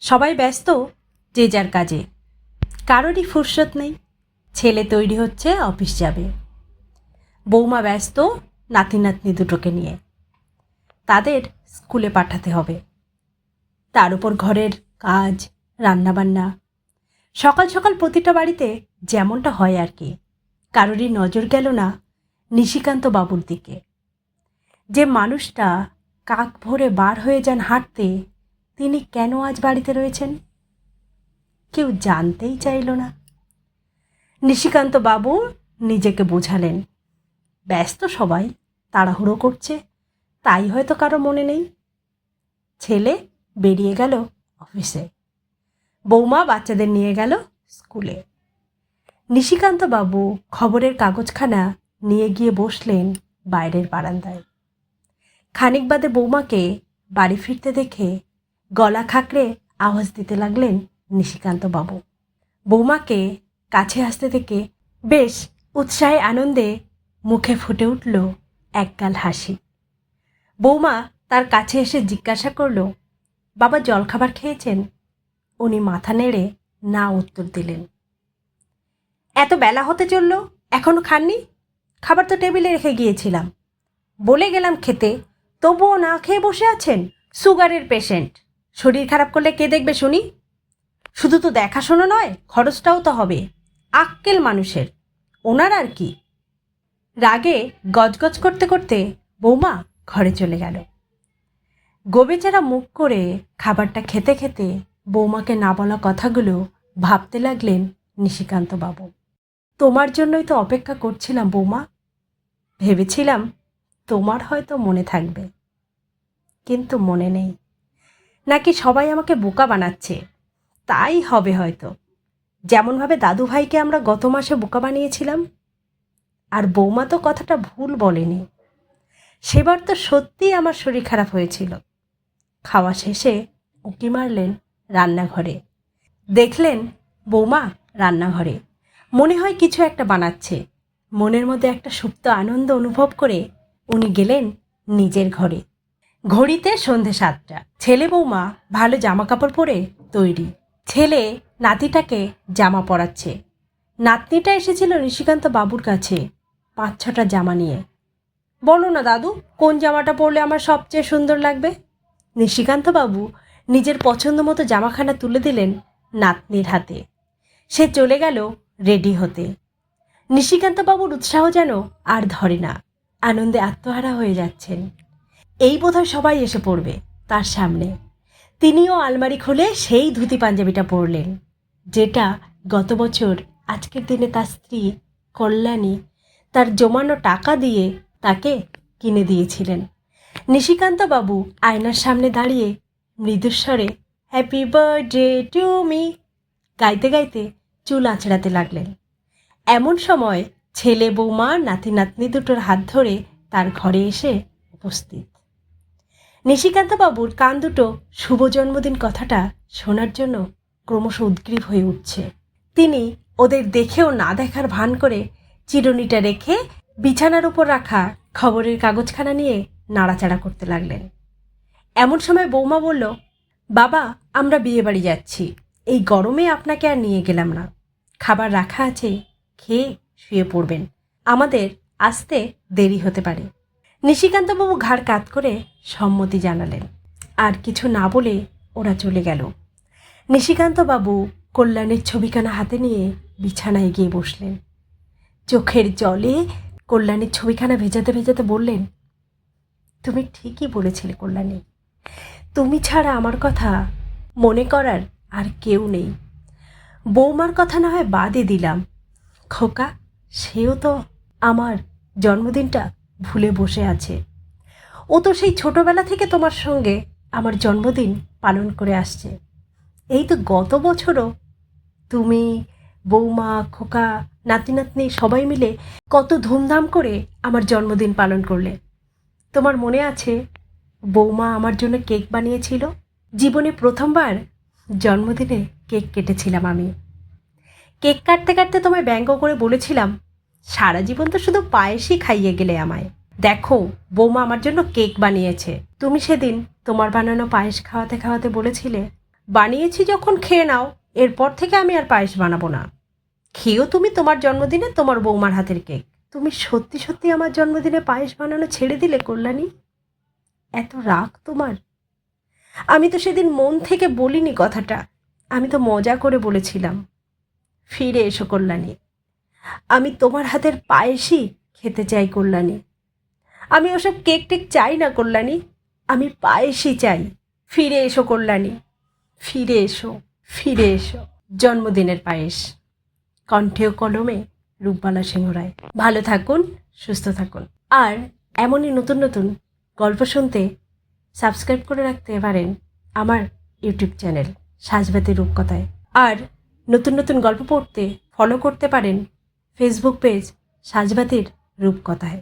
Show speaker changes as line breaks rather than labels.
সবাই ব্যস্ত, যে যার কাজে। কারোরই ফুরসত নেই, ছেলে তৈরি হচ্ছে, অফিস যাবে। বৌমা ব্যস্ত, নাতি নাতনি দুটোকে নিয়ে। তাদের স্কুলে পাঠাতে হবে। তার উপর ঘরের কাজ, রান্নাবান্না। সকাল সকাল প্রতিটা বাড়িতে যেমনটা হয় আর কি। কারোরই নজর গেল না নিশিকান্ত বাবুর দিকে। যে মানুষটা কাক ভরে বার হয়ে যান হাঁটতে তিনি কেন আজ বাড়িতে রয়েছেন? কেউ জানতেই চাইল না। নিশিকান্ত বাবু নিজেকে বোঝালেন। ব্যস্ত সবাই, তাড়াহুড়ো করছে, তাই হয়তো কারও মনে নেই। ছেলে বেরিয়ে গেল অফিসে। বৌমা বাচ্চাদের নিয়ে গেল স্কুলে। নিশিকান্ত বাবু খবরের কাগজখানা নিয়ে গিয়ে বসলেন বাইরের বারান্দায়। খানিক বাদে বৌমাকে বাড়ি ফিরতে দেখে গলা খাকড়ে আওয়াজ দিতে লাগলেন নিশিকান্ত বাবু। বৌমাকে কাছে আসতে থেকে বেশ উৎসাহে আনন্দে মুখে ফুটে উঠল একগাল হাসি। বৌমা তার কাছে এসে জিজ্ঞাসা করল, বাবা জলখাবার খেয়েছেন? উনি মাথা নেড়ে না উত্তর দিলেন। এত বেলা হতে চলল এখনও খাননি? খাবার তো টেবিলে রেখে গিয়েছিলাম। বলে গেলাম খেতে, তবুও না খেয়ে বসে আছেন? সুগারের পেশেন্ট। শরীর খারাপ করলে কে দেখবে শুনি? শুধু তো দেখাশোনা নয়, খরচটাও তো হবে। আক্কেল মানুষের। ওনার আর কি? রাগে গজগজ করতে করতে বৌমা ঘরে চলে গেল। গোবেচারা মুখ করে খাবারটা খেতে খেতে বৌমাকে না বলা কথাগুলো ভাবতে লাগলেন নিশিকান্ত বাবু। তোমার জন্যই তো অপেক্ষা করছিলাম বৌমা। ভেবেছিলাম তোমার হয়তো মনে থাকবে। কিন্তু মনে নেই। নাকি সবাই আমাকে বোকা বানাচ্ছে? তাই হবে হয়তো। যেমনভাবে দাদু ভাইকে আমরা গত মাসে বোকা বানিয়েছিলাম, আর বৌমা তো কথাটা ভুল বলেনি। সেবার তো সত্যিই আমার শরীর খারাপ হয়েছিল। খাওয়া শেষে উঁকি মারলেন রান্নাঘরে। দেখলেন বৌমা রান্নাঘরে। মনে হয় কিছু একটা বানাচ্ছে। মনের মধ্যে একটা সুপ্ত আনন্দ অনুভব করে উনি গেলেন নিজের ঘরে। ঘড়িতে সন্ধে সাতটা। ছেলে বৌমা ভালো জামা কাপড় পরে তৈরি। ছেলে নাতিটাকে জামা পরাচ্ছে। নাতনিটা এসেছিল ঋষিকান্ত বাবুর কাছে পাঁচ ছটা জামা নিয়ে। বলো না দাদু, কোন জামাটা পরলে আমার সবচেয়ে সুন্দর লাগবে? নিশিকান্ত বাবু নিজের পছন্দ মতো জামাখানা তুলে দিলেন নাতনির হাতে। সে চলে গেল রেডি হতে। নিশিকান্ত বাবুর উৎসাহ যেন আর ধরে না। আনন্দে আত্মহারা হয়ে যাচ্ছেন। এই বোধহয় সবাই এসে পড়বে তার সামনে। তিনিও আলমারি খুলে সেই ধুতি পাঞ্জাবিটা পরলেন, যেটা গত বছর আজকের দিনে তার স্ত্রী কল্যাণী তার জমানো টাকা দিয়ে তাকে কিনে দিয়েছিলেন। নিশিকান্ত বাবু আয়নার সামনে দাঁড়িয়ে মৃদুস্বরে হ্যাপি বার্থডে টু মি গাইতে গাইতে চুল আঁচড়াতে লাগলেন। এমন সময় ছেলে বৌমা নাতি নাতনি দুটোর হাত ধরে তার ঘরে এসে উপস্থিত। নিশিকান্ত বাবুর কান দুটো শুভ জন্মদিন কথাটা শোনার জন্য ক্রমশ উদ্গ্রীব হয়ে উঠছে। তিনি ওদের দেখেও না দেখার ভান করে চিরুনিটা রেখে বিছানার উপর রাখা খবরের কাগজখানা নিয়ে নাড়াচাড়া করতে লাগলেন। এমন সময় বৌমা বলল, বাবা, আমরা বিয়ে বাড়ি যাচ্ছি। এই গরমে আপনাকে আর নিয়ে গেলাম না। খাবার রাখা আছে, খেয়ে শুয়ে পড়বেন। আমাদের আসতে দেরি হতে পারে। নিশিকান্তবাবু ঘাড় কাত করে সম্মতি জানালেন। আর কিছু না বলে ওরা চলে গেল। নিশিকান্তবাবু কল্যাণের ছবিখানা হাতে নিয়ে বিছানায় গিয়ে বসলেন। চোখের জলে কল্যাণীর ছবিখানা ভেজাতে ভেজাতে বললেন, তুমি ঠিকই বলেছিলে কল্যাণী। তুমি ছাড়া আমার কথা মনে করার আর কেউ নেই। বৌমার কথা না হয় বাদে দিলাম। খোকা, সেও তো আমার জন্মদিনটা ভুলে বসে আছে। ও তো সেই ছোটবেলা থেকে তোমার সঙ্গে আমার জন্মদিন পালন করে আসছে। এই তো গত বছরও তুমি, বৌমা, খোকা, নাতি, নাতনি সবাই মিলে কত ধুমধাম করে আমার জন্মদিন পালন করলে। তোমার মনে আছে, বৌমা আমার জন্য কেক বানিয়েছিল? জীবনে প্রথমবার জন্মদিনে কেক কেটেছিলাম আমি। কেক কাটতে কাটতে তোমায় ব্যঙ্গ করে বলেছিলাম সারা জীবন তো শুধু পায়েসই খাইয়ে গেলে আমায়। দেখো, বৌমা আমার জন্য কেক বানিয়েছে। তুমি সেদিন তোমার বানানো পায়েস খাওয়াতে খাওয়াতে বলেছিলে, বানিয়েছি যখন, খেয়ে নাও, এরপর থেকে আমি আর পায়েস বানাবো না। খেয়েও তুমি তোমার জন্মদিনে তোমার বৌমার হাতের কেক। তুমি সত্যি সত্যি আমার জন্মদিনে পায়েস বানানো ছেড়ে দিলে, কল্যাণী? এত রাগ তোমার। আমি তো সেদিন মন থেকে বলিনি কথাটা। আমি তো মজা করে বলেছিলাম। ফিরে এসো, কল্যাণী। আমি তোমার হাতের পায়েসই খেতে চাই কল্যাণী। আমি ওসব কেক টেক চাই না কল্যাণী। আমি পায়েসই চাই। ফিরে এসো কল্যাণী। ফিরে এসো ফিরে এসো। জন্মদিনের পায়েস। কণ্ঠে কলমে রূপবালা সিংহরায়। ভালো থাকুন, সুস্থ থাকুন। আর এমনই নতুন নতুন গল্প শুনতে সাবস্ক্রাইব করে রাখতে পারেন আমার ইউটিউব চ্যানেল সাজবাতি রূপকথায়। আর নতুন নতুন গল্প পড়তে ফলো করতে পারেন ফেসবুক পেজ সাজবাতির রূপকথায়।